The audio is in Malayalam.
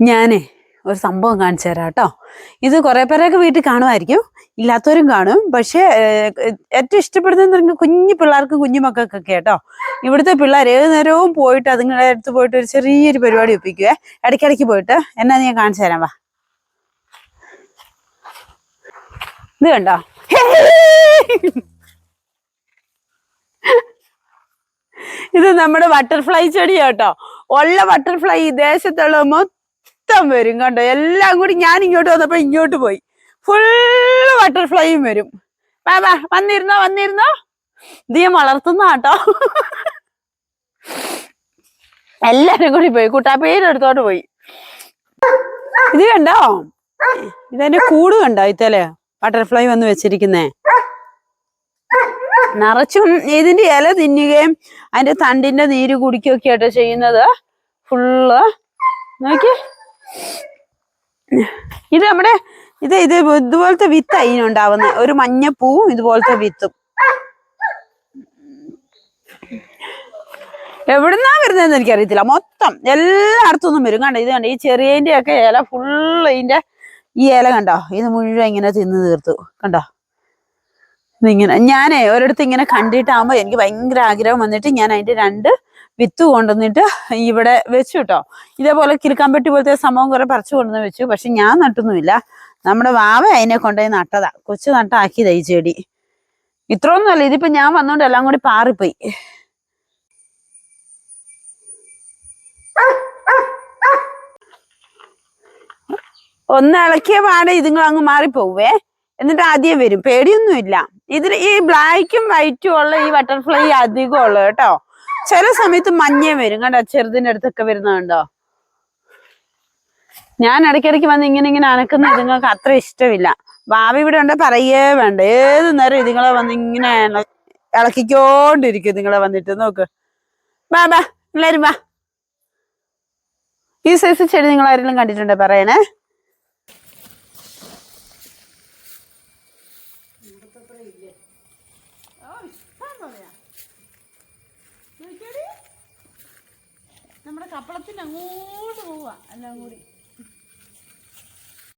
ഞാനേ ഒരു സംഭവം കാണിച്ചു തരാം കേട്ടോ. ഇത് കുറെ പേരൊക്കെ വീട്ടിൽ കാണുമായിരിക്കും. ഇല്ലാത്തവരും കാണും. പക്ഷേ ഏറ്റവും ഇഷ്ടപ്പെടുന്നത് കുഞ്ഞു പിള്ളേർക്കും കുഞ്ഞു മക്കൾക്കൊക്കെ കേട്ടോ. ഇവിടുത്തെ പിള്ളേർ ഏത് നേരവും പോയിട്ട് അതുങ്ങളുടെ അടുത്ത് പോയിട്ട് ഒരു ചെറിയൊരു പരിപാടി ഒപ്പിക്കുവേ. ഇടയ്ക്കിടയ്ക്ക് പോയിട്ട്. എന്നാ ഞാൻ കാണിച്ചു തരാം വാ. ഇത് കണ്ടോ? ഇത് നമ്മുടെ ബട്ടർഫ്ലൈ ചെടിയാട്ടോ ഉള്ള ബട്ടർഫ്ലൈ ഈ ദേശത്തുള്ള മൊത്തം വരും കണ്ടോ? എല്ലാം കൂടി ഞാൻ ഇങ്ങോട്ട് വന്നപ്പോ ഇങ്ങോട്ട് പോയി. ഫുള്ള് ബട്ടർഫ്ലൈയും വരും. വാ വന്നിരുന്നോ വന്നിരുന്നോ? ഇത് വളർത്തുന്ന കേട്ടോ എല്ലാരും കൂടി പോയി. കൂട്ടാപ്പേരെടുത്തോട്ട് പോയി. ഇത് കണ്ടോ? ഇതെന്നെ കൂട് കണ്ടോ ഇത്തലെ ബട്ടർഫ്ലൈ വന്ന് വെച്ചിരിക്കുന്നേ. നിറച്ചും ഇതിന്റെ ഇല തിന്നുകയും അതിന്റെ തണ്ടിന്റെ നീര് കുടിക്കുകയൊക്കെ ആയിട്ട് ചെയ്യുന്നത്. ഫുള്ള് നോക്കി ഇത് നമ്മുടെ ഇത് ഇത് ഇതുപോലത്തെ വിത്ത് അതിനുണ്ടാവുന്നത് ഒരു മഞ്ഞപ്പൂവും ഇതുപോലത്തെ വിത്തും. എവിടുന്നാ വരുന്നതെന്ന് എനിക്കറിയത്തില്ല. മൊത്തം എല്ലായിടത്തു നിന്നും വരും. കണ്ടോ ഇത് കണ്ടോ ഈ ചെറിയതിന്റെ ഒക്കെ ഇല ഫുള്ള് ഇതിന്റെ ഈ ഇല കണ്ടോ ഇത് മുഴുവൻ ഇങ്ങനെ തിന്ന് തീർത്തു. കണ്ടോ? ഇതിങ്ങനെ ഞാനേ ഒരിടത്ത് ഇങ്ങനെ കണ്ടിട്ടാകുമ്പോ എനിക്ക് ഭയങ്കര ആഗ്രഹം വന്നിട്ട് ഞാൻ അതിന്റെ രണ്ട് വിത്ത് കൊണ്ടുവന്നിട്ട് ഇവിടെ വെച്ചു കേട്ടോ ഇതേപോലെ കിലുക്കാമ്പെട്ടി പോലത്തെ സംഭവം കുറെ പറിച്ചു കൊണ്ടുവന്ന് വെച്ചു. പക്ഷെ ഞാൻ നട്ടൊന്നുമില്ല. നമ്മുടെ വാവ അതിനെ കൊണ്ടുപോയി നട്ടതാ. കൊച്ചു നട്ടാക്കി തൈ ചെടി. ഇത്രയൊന്നും അല്ല. ഇതിപ്പോ ഞാൻ വന്നോണ്ട് എല്ലാം കൂടി പാറിപ്പോയി. ഒന്ന് ഇളക്കിയ പാടെ ഇതുങ്ങൾ അങ്ങ് മാറിപ്പോവേ. എന്നിട്ട് ആദ്യം വരും. പേടിയൊന്നുമില്ല. ഇതിൽ ഈ ബ്ലാക്കും വൈറ്റും ഉള്ള ഈ ബട്ടർഫ്ലൈ അധികം ഉള്ളു കേട്ടോ. ചില സമയത്ത് മഞ്ഞേ വരും. കണ്ടോ? ചെറുതിന്റെ അടുത്തൊക്കെ വരുന്നുണ്ടോ ഞാൻ ഇടയ്ക്കിടയ്ക്ക് വന്ന് ഇങ്ങനെ ഇങ്ങനെ അനക്കുന്ന ഇതുങ്ങൾക്ക് അത്ര ഇഷ്ടമില്ല. ഭാവി ഇവിടെ ഉണ്ട് പറയേ വേണ്ട. ഏത് നേരം ഇതുങ്ങളെ വന്ന് ഇങ്ങനെ ഇള- ഇളക്കിക്കോണ്ടിരിക്കും ഇതുങ്ങളെ വന്നിട്ട്. നോക്ക്. ബാബാ എല്ലാരും വാ. ഈ സൈസ് ചെടി നിങ്ങൾ ആരെങ്കിലും കണ്ടിട്ടുണ്ടോ പറയണേ? നമ്മുടെ കപ്പളത്തിന് അങ്ങോട്ട് പോവാ എല്ലാം കൂടി.